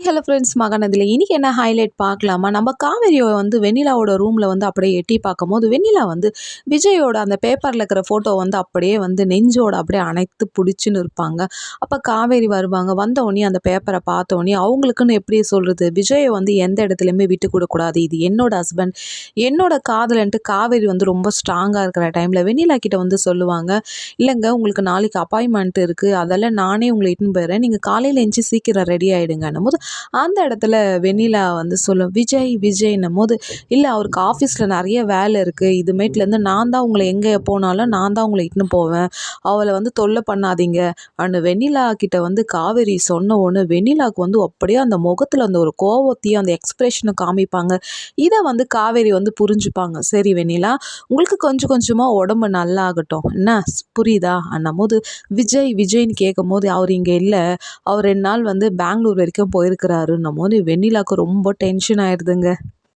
Hello friends மகனதில் இன்றைக்கி என்ன highlight பார்க்கலாமா? நம்ம காவேரியை வந்து வெண்ணிலாவோட ரூமில் வந்து அப்படியே எட்டி பார்க்கும்போது வெண்ணிலா வந்து விஜயோட அந்த பேப்பரில் இருக்கிற ஃபோட்டோ வந்து அப்படியே வந்து நெஞ்சோட அப்படியே அனைத்து பிடிச்சின்னு இருப்பாங்க. அப்போ காவேரி வருவாங்க. வந்தவொடனே அந்த பேப்பரை பார்த்தோன்னே அவங்களுக்குன்னு எப்படி சொல்கிறது விஜயை வந்து எந்த இடத்துலையுமே விட்டு கொடுக்கூடாது இது என்னோட ஹஸ்பண்ட் என்னோட காதலன்ட்டு காவேரி வந்து ரொம்ப ஸ்ட்ராங்காக இருக்கிற டைமில் வெண்ணிலா கிட்டே வந்து சொல்லுவாங்க இல்லைங்க உங்களுக்கு நாளைக்கு அப்பாயின்மெண்ட் இருக்குது அதெல்லாம் நானே உங்களை இட்டுன்னு போயிடுறேன். நீங்கள் காலையில் எழுந்துச்சி சீக்கிரம் ரெடி ஆகிடுங்கன்னும் போது அந்த இடத்துல வெண்ணிலா வந்து சொல்லும் விஜய் விஜய்னும் போது இல்லை அவருக்கு ஆஃபீஸில் நிறைய வேலை இருக்குது இதுமேட்லேருந்து நான் தான் உங்களை எங்கே போனாலும் நான் தான் உங்களை இட்டுன்னு போவேன். அவளை வந்து தொல்லை பண்ணாதீங்க. அண்ட் வெண்ணிலா கிட்ட வந்து காவேரி சொன்ன ஒன்று வெண்ணிலாவுக்கு வந்து அப்படியே அந்த முகத்தில் அந்த ஒரு கோவத்தையும் அந்த எக்ஸ்ப்ரெஷனை காமிப்பாங்க. இதை வந்து காவேரி வந்து புரிஞ்சுப்பாங்க. சரி வெண்ணிலா உங்களுக்கு கொஞ்சம் கொஞ்சமாக உடம்பு நல்லா ஆகட்டும் என்ன? புரியுதா? அண்ணும் போது விஜய் விஜய்னு கேட்கும் போது அவர் இங்கே இல்லை. அவர் ரெண்டு நாள் வந்து பெங்களூர் வரைக்கும் இருக்கிறாருன்னும் போது வெண்ணிலாவுக்கு ரொம்ப டென்ஷன் ஆயிடுதுங்க